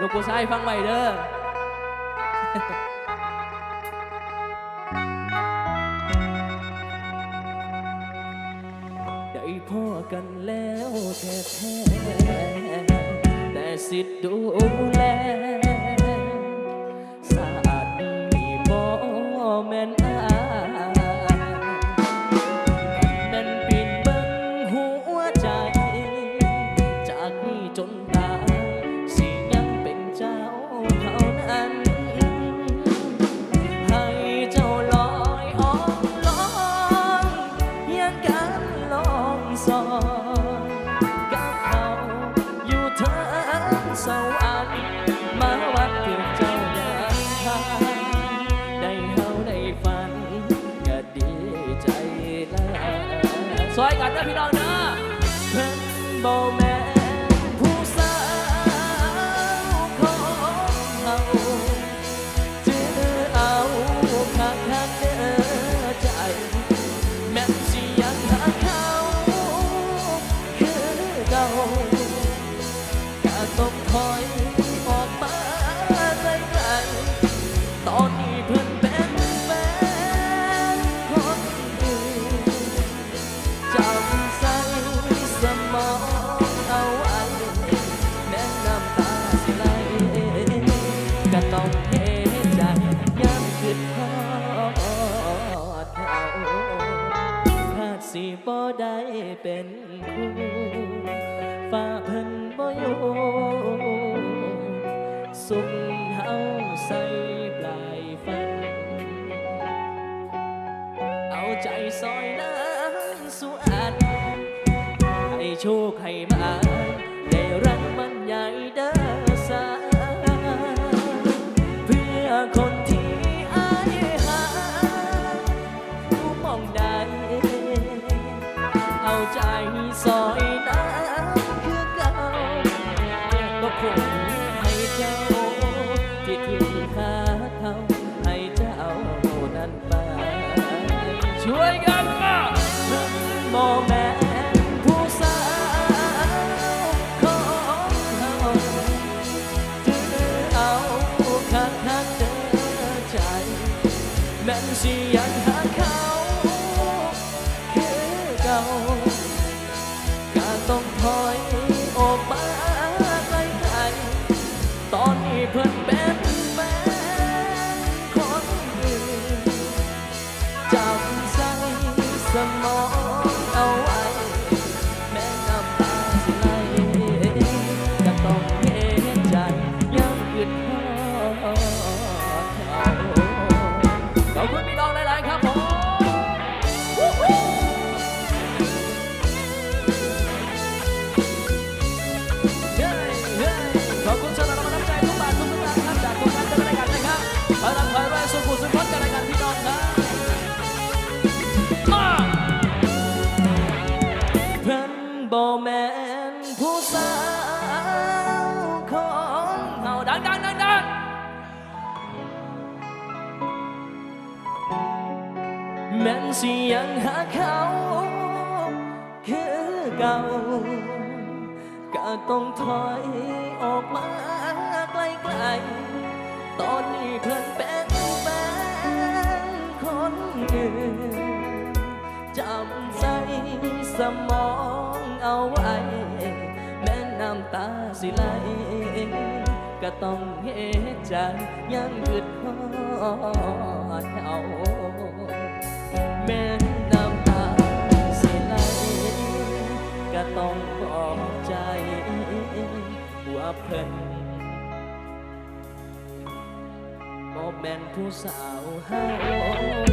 ลูกผู้ชายฟังไว้เด้อได้พ่อกันแล้วแท้แท้แต่สิทธิ์ดูแลสะอาดนี้บ่แม่นอา ซอยกันนะพี่น้องนะเพิ่นบ่แม่ สมองเอาไว้แม้น้ำตาสิไหลก็ต้องเทใจย้ำคิดทอดเขาถ้าสิบ่ได้เป็นคู่ฟ้าเพิ่นบ่อยู่สุข วยกันมาบ่แม่ผู้สาวของเขาถือเอาคักคักเดินใจแม่นสิยังหาเขา สม บ่แม่นผู้สาวของเฮาดังดังดังดังแม่นสิยังหาเขา คือเก่าก็ต้องถอยออกมาไกลๆตอนนี้เพิ่อนเป็นแฟนคนอื่นจำใส่สมอง เอาไว้ แม้น้ำตาสิไหลก็ต้องเห็นใจยังคิดทอดเขาแม้น้ำตาสิไหลก็ต้องบอกใจว่าเพิ่นบ่แม่นผู้สาวเฮาแล้วอา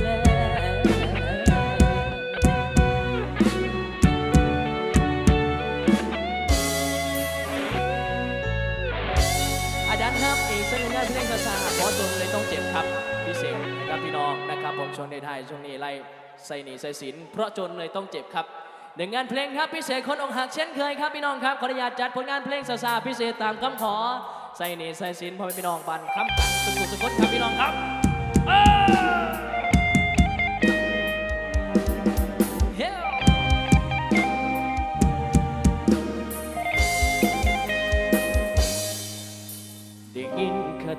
ช่วงในไทายช่วงนี้ไล่ใส่หนีใส่สินเพราะจนเลยต้องเจ็บครับหนึ่งงานเพลงครับพิเศษคนอกหักเช่นเคยครับพี่น้องครับขออนุญาตจัดผลงานเพลงซาซาพิเศษตามคำขอใส่หนีใส่สินพ่อแม่พี่น้องบันคำกันสุขุสุดครับพี่น้องครับ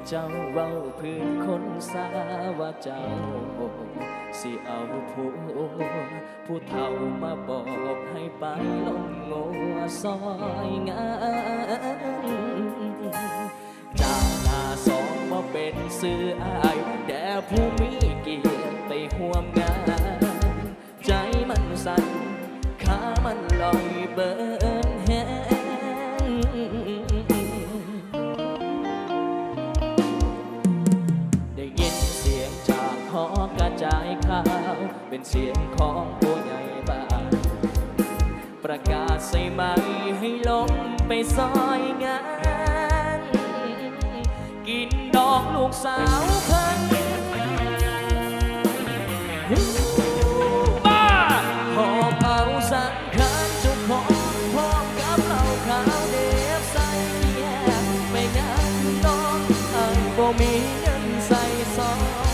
เจ้าเว้าพื้นคนสาว่าเจ้า สิเอาผู้ผู้เฒ่ามาบอกให้ไปลงงัวซอยงานจากหน้าสองมาเป็นสื่ออายแต่ผู้มีเกียรติไปห่วมงาน ใจมันสั่นขามันลอยเบิน เป็นเสียงของผู้ใหญ่บ้าน ประกาศใส่ไม้ให้ลงไปซอยงาน กินดอกลูกสาวพันบ้าหอบเอาสังขารจุกของพร้อมกับเหล้าขาวเด็บใส่แยกไปงานน้องอันบ่มีเงินใส่ซอง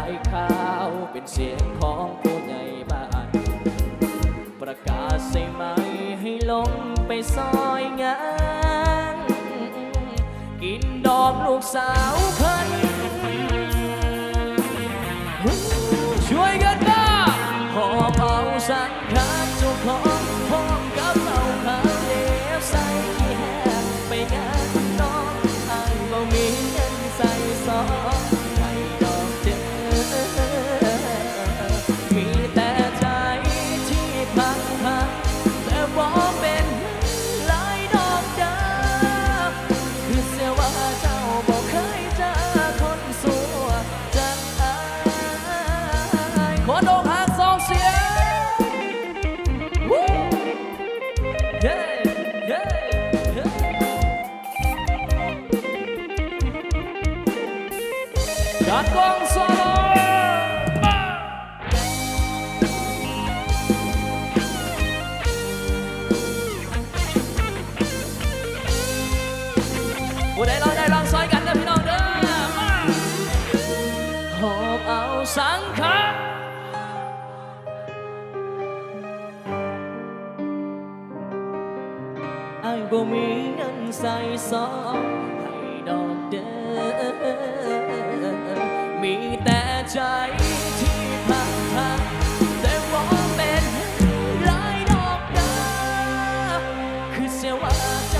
ายข่าวเป็นเสียงของผู้ใหญ่บ้าน ประกาศใส่ไม้ให้ลงไปซอยงาน กินดอกลูกสาวพันช่วยกันนะหอบเอาสังขารเจ้าของพร้อมกับเหล้าขาวเล็บใส่แหกไปงานน้องอายบ่มีเงินใส่ซอง อ้ายบ่มีเงินใส่ซองให้ดอกเด้อมีแต่ใจที่พังพังแต่ว่าเป็นหลายดอกเดาวคือเสียว่าเจ้